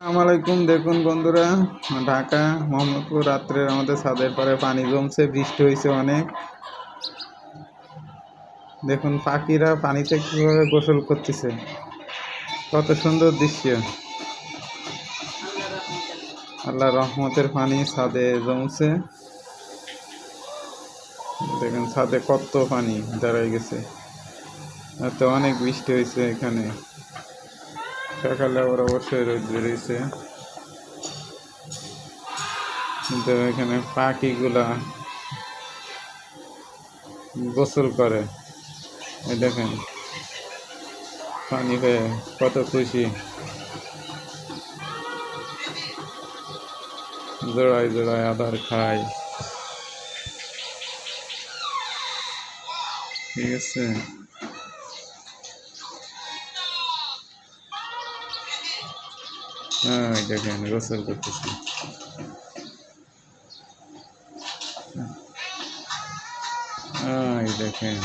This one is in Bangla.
আসসালামাইকুম দেখুন বন্ধুরা, ঢাকা, মোহাম্মদপুর রাত্রে আমাদের ছাদের পরে পানি জমছে, বৃষ্টি হয়েছে অনেক। দেখুন পাখিরা পানিতে কীভাবে গোসল করতেছে। কত সুন্দর দৃশ্য। আল্লাহ রহমতের পানি ছাদে জমছে। দেখুন ছাদে কত পানি দাঁড়াই গেছে। আর তো অনেক বৃষ্টি হয়েছে এখানে। সকালে আবার অবশ্যই রোদ বেরিয়েছে কিন্তু এখানে পাখিগুলা গোসল করে। দেখেন পানি পেয়ে কত খুশি। জোড়ায় জোড়ায় আধার খায় ঠিক আছে? হ্যাঁ দেখেন গোসল করতেছি। হ্যাঁ দেখেন।